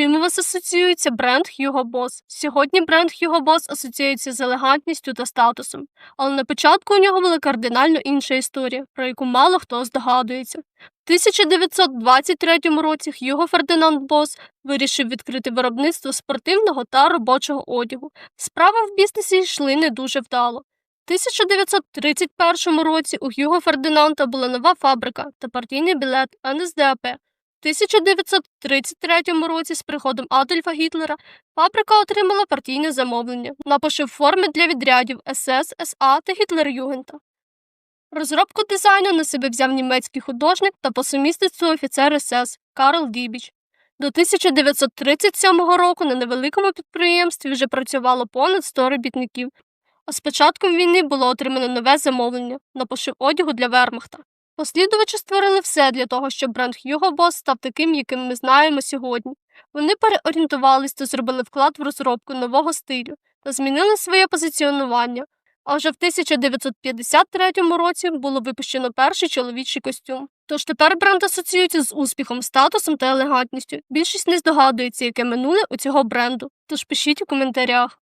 чим у вас асоціюється бренд Hugo Boss? Сьогодні бренд Hugo Boss асоціюється з елегантністю та статусом, але на початку у нього була кардинально інша історія, про яку мало хто здогадується. В 1923 році Хьюго Фердинанд Бос вирішив відкрити виробництво спортивного та робочого одягу. Справи в бізнесі йшли не дуже вдало. В 1931 році у Хьюго Фердинанда була нова фабрика та партійний білет НСДАП. В 1933 році з приходом Адольфа Гітлера фабрика отримала партійне замовлення на пошив форми для відрядів СС, СА та Гітлер-Югента. Розробку дизайну на себе взяв німецький художник та по сумісництву офіцер СС Карл Дібіч. До 1937 року на невеликому підприємстві вже працювало понад 100 робітників, а з початком війни було отримано нове замовлення на пошив одягу для вермахта. Послідувачі створили все для того, щоб бренд Hugo Boss став таким, яким ми знаємо сьогодні. Вони переорієнтувались та зробили вклад в розробку нового стилю та змінили своє позиціонування. А вже в 1953 році було випущено перший чоловічий костюм. Тож тепер бренд асоціюється з успіхом, статусом та елегантністю. Більшість не здогадується, яке минуле у цього бренду. Тож пишіть у коментарях.